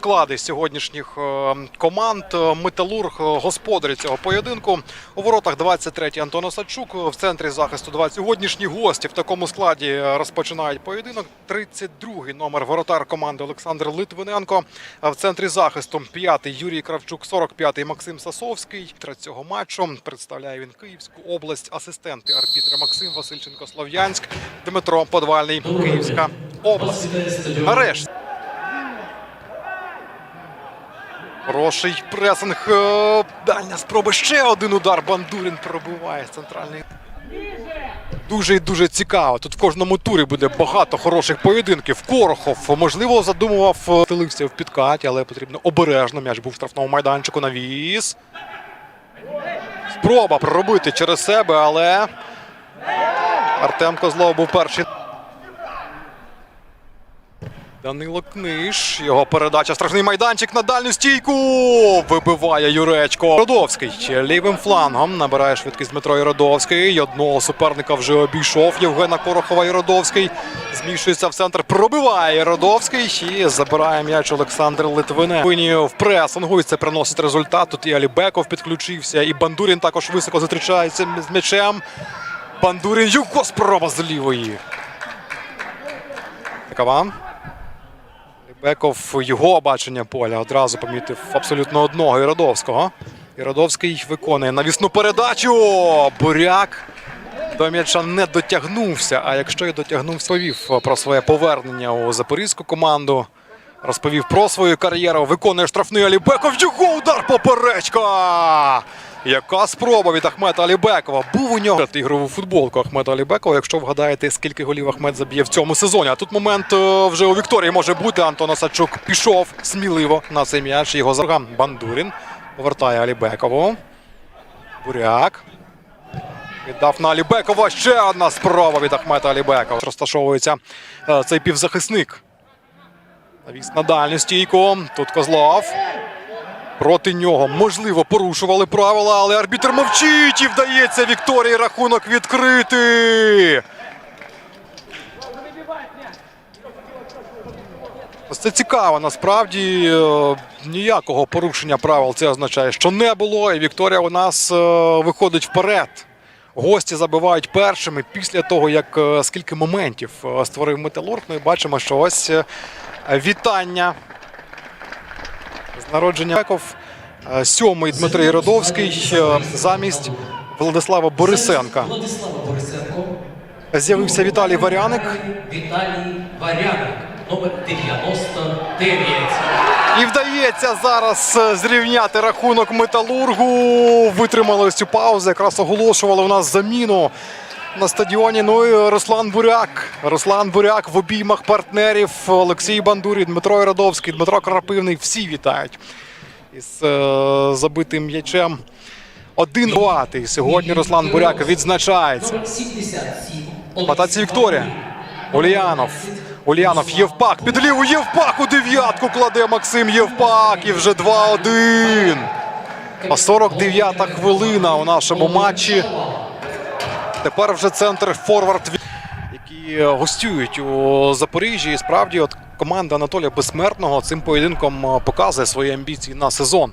Склади сьогоднішніх е, команд Е, Металург е, господарі цього поєдинку. У воротах 23-й Антон Осадчук. В центрі захисту 20. Сьогоднішні гості в такому складі розпочинають поєдинок. 32-й номер воротар команди Олександр Литвиненко. В центрі захисту 5-й Юрій Кравчук, 45-й Максим Сасовський. Тра цього матчу представляє він Київську область. Асистенти арбітра Максим Васильченко Слов'янськ, Дмитро Подвальний, Київська область. Арешт. Хороший пресинг. Е, Дальня спроба. Ще один удар. Бандурін пробиває центральний. Дуже і дуже цікаво. Тут в кожному турі буде багато хороших поєдинків. Корохов, можливо, задумував е, в підкаті, але потрібно обережно. М'яч був в штрафному майданчику. Навіс. Спроба проробити через себе, але Артем Козлов був перший. Данило Книж. Його передача. Страшний майданчик на дальню стійку. Вибиває Юречко. Родовський лівим флангом набирає швидкість Дмитро Єродовський. І Одного суперника вже обійшов. Євгена Корохова Єродовський. Зміщується в центр. Пробиває Єродовський. І забирає м'яч Олександр Литвине. Вині в пресингу. І це приносить результат. Тут і Алібеков підключився. І Бандурін також високо зустрічається з м'ячем. Бандурін. Його спроба з лівої. Такова. Беков його бачення поля одразу помітив абсолютно одного Іродовського. Іродовський виконує навісну передачу. Буряк до м'яча не дотягнувся. А якщо і дотягнувся, повів про своє повернення у запорізьку команду. Розповів про свою кар'єру. Виконує штрафний Алібеков. Його удар поперечка! Яка спроба від Ахмета Алібекова. Був у нього ігрову футболку Ахмета Алібекова. Якщо вгадаєте, скільки голів Ахмет заб'є в цьому сезоні. А тут момент е, вже у Вікторії може бути. Антон Осадчук пішов сміливо на цей м'яч. Його заргам Бандурін повертає Алібекову. Буряк. Віддав на Алібекова. Ще одна спроба від Ахмета Алібекова. Розташовується е, цей півзахисник. Навіс на дальню стійку. Тут Козлов. Проти нього, можливо, порушували правила, але арбітр мовчить і вдається Вікторії рахунок відкрити. Це цікаво. Насправді е, ніякого порушення правил це означає, що не було. І Вікторія у нас е, виходить вперед. Гості забивають першими після того, як е, скільки моментів створив Металург. Ну і бачимо, що ось вітання з народження Беков. Е, Сьомий Дмитрий Єродовський е, замість Владислава Борисенка. З'явився Віталій Варяник. Віталій Варяник, номер 99. І вдається зараз е, зрівняти рахунок металургу. Витримали ось цю паузу. Якраз оголошували у нас заміну на стадіоні. Ну і Руслан Буряк. Руслан Буряк в обіймах партнерів. Олексій Бандурі, Дмитро Єродовський, Дмитро Крапивний. Всі вітають із е, забитим м'ячем. Один гуатий. Сьогодні Руслан Буряк відзначається. Номер 77. Патаці Вікторія. Ульянов. Ульянов Євпак. Під ліву Євпак у дев'ятку кладе Максим Євпак. І вже 2-1. А 49-та хвилина у нашому матчі. Тепер вже центр форвард, які гостюють у Запоріжжі. І справді, от команда Анатолія Безсмертного цим поєдинком показує свої амбіції на сезон.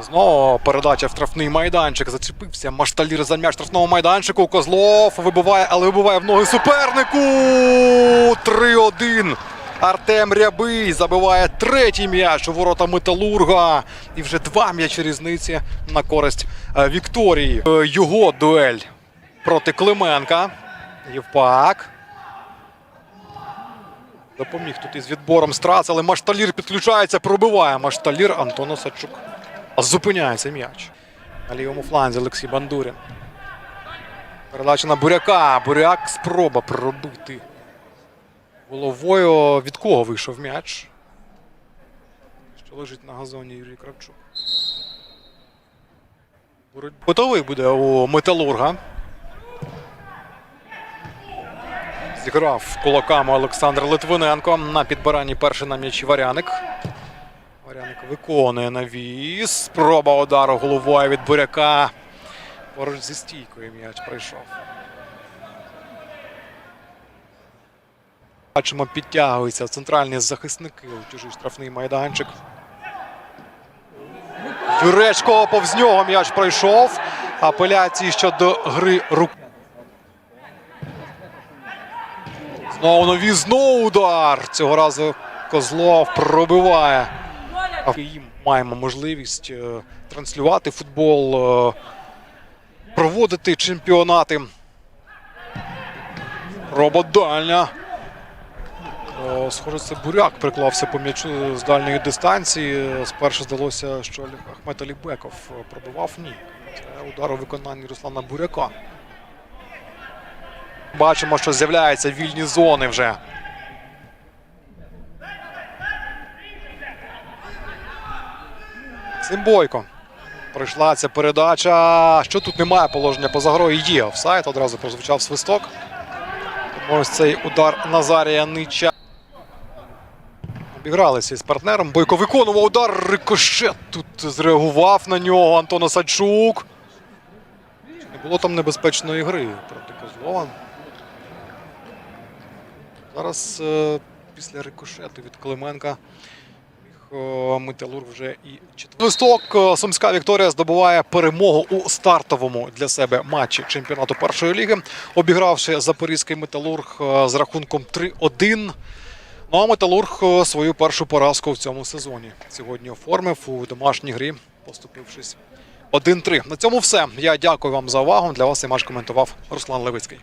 Знову передача в штрафний майданчик. Зачепився Машталір за м'яч штрафного майданчику. Козлов вибиває, але вибиває в ноги супернику. 3-1. Артем Рябий забиває третій м'яч у ворота Металурга. І вже два м'ячі різниці на користь е, Вікторії. Е, Його дуель проти Клименка. Євпак. Допоміг тут із відбором страц, але Машталір підключається, пробиває Машталір Антон Осадчук. Зупиняється м'яч. На лівому фланзі Олексій Бандурін. Передача на Буряка. Буряк спроба пробити. Головою від кого вийшов м'яч? Що лежить на газоні Юрій Кравчук. Готовий буде у Металурга. Зіграв кулаками Олександр Литвиненко. На підбиранні перший на м'ячі Варяник. Варяник виконує навіс. Спроба удару головою від буряка. Поруч зі стійкою м'яч пройшов. Бачимо, підтягуються центральні захисники у чужий штрафний майданчик. Юречко повз нього м'яч пройшов. Апеляції щодо гри рук. Знову нові знову удар. Цього разу Козлов пробиває. Їм маємо можливість е, транслювати футбол, е, проводити чемпіонати. Рободальня. Схоже, це буряк приклався по м'ячу з дальньої дистанції. Спершу здалося, що Ахмет Алібеков пробивав. Ні. Це удар у виконанні Руслана Буряка. Бачимо, що з'являються вільні зони вже. Симбойко. Пройшла ця передача. Що тут немає положення поза грою? Є офсайд. Одразу прозвучав свисток. Ось цей удар Назарія Нича. Обігралися із партнером. Бойко виконував удар. Рикошет тут зреагував на нього Антон Осадчук. Не було там небезпечної гри проти Козлова. Зараз е, після рикошету від Клименка е, Металург вже і четвертий. Листок е, Сумська Вікторія здобуває перемогу у стартовому для себе матчі чемпіонату першої ліги, обігравши запорізький металург з рахунком 3-1. Ну а металург свою першу поразку в цьому сезоні сьогодні оформив у домашній грі, поступившись 1-3. На цьому все. Я дякую вам за увагу. Для вас цей матч коментував Руслан Левицький.